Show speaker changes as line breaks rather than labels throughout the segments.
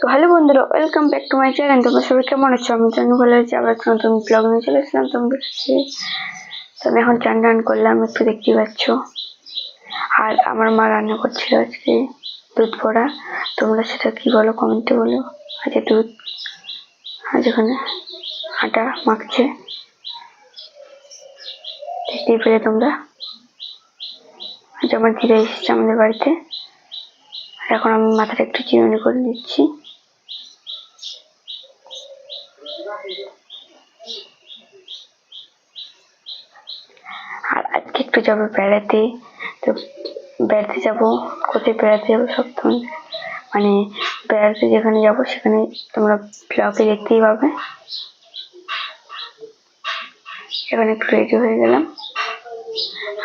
তো হ্যালো বন্ধুরা welcome back to my channel তোমরা সবাই কেমন আছো? আমি জানি ভালো আছি। আবার একটা নতুন ব্লগ নিয়ে চলে এসেছিলাম তোমাদের কাছে তো আমি এখন চান টান করলাম, একটু দেখতেই পাচ্ছ। আর আমার মা রান্না করছিল আজকে দুধ পড়া তোমরা সেটা কি বলো কমেন্টে বলো। আজকে দুধ, আজ এখানে আটা মাখছে। দেখতেই পেলে তোমরা। আজ আমার ধীরে এসেছে আমাদের বাড়িতে। আর এখন আমি মাথাটা একটু চিরুনি করে দিচ্ছি আর আজকে একটু যাব বেড়াতে। তো বেড়াতে যাব, কোথায় বেড়াতে যাব সব তোমাদের মানে বেড়াতে যেখানে যাব সেখানে তোমরা ব্লগে দেখতেই পাবে। এখানে একটু রেডি হয়ে গেলাম।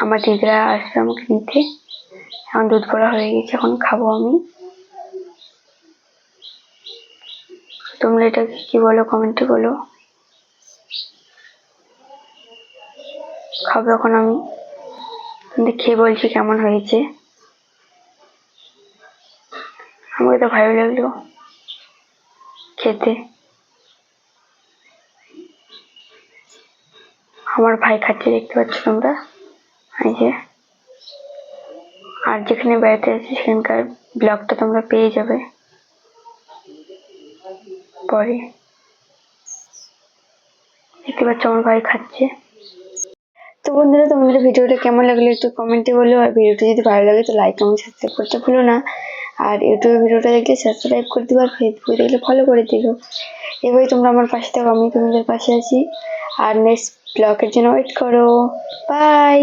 আমার দিদিরা আসবে আমাকে নিতে। এখন দুধ পড়া হয়ে গেছে, এখন খাব আমি। তোমরা এটাকে কি বলো কমেন্টে বলো। খাব এখন আমি। খেয়ে বলছি কেমন হয়েছে। আমাকে তো ভালো লাগল খেতে। আমার ভাই খাচ্ছে, দেখতে পাচ্ছ তোমরা? এই যে। আর যেখানে বেড়াতে আছি সেখানকার ব্লগটা তোমরা পেয়ে যাবে। পরে দেখতে পাচ্ছ আমার ভাই খাচ্ছে। তো বন্ধুরা, তোমাদের ভিডিওটা কেমন লাগল একটু কমেন্টে বলো, আর ভিডিওটা যদি ভালো লাগে তো লাইক কমেন্ট সাবস্ক্রাইব করতে ভুলো না। আর ইউটিউবে ভিডিওটা দেখলে সাবস্ক্রাইব করে দিও আর ফেসবুকে দেখলে ফলো করে দিও। এভাবে তোমরা আমার পাশে থাকো, আমি তোমাদের পাশে আছি। আর নেক্সট ব্লগের জন্য ওয়েট করো। বাই